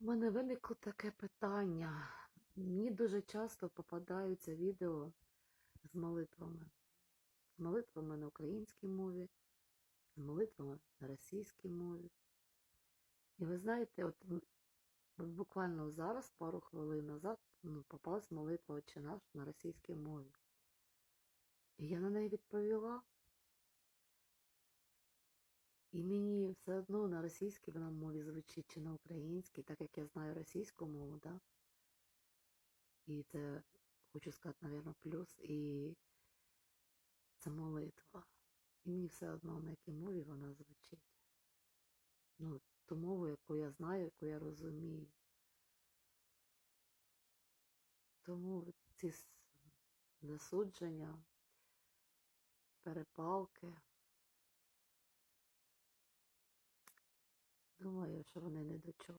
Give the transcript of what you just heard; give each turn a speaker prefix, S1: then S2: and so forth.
S1: У мене виникло таке питання. Мені дуже часто попадаються відео з молитвами. З молитвами на українській мові, з молитвами на російській мові. І ви знаєте, от, буквально зараз, пару хвилин назад, ну, попалась молитва «Отче наш» на російській мові. І я на неї відповіла. І мені все одно на російській вона мові звучить чи на українській, так як я знаю російську мову, да? І це, хочу сказати, мабуть, плюс. І це молитва. І мені все одно, на якій мові вона звучить. Ну, ту мову, яку я знаю, яку я розумію. Тому ці засудження, перепалки, що вони не до чого.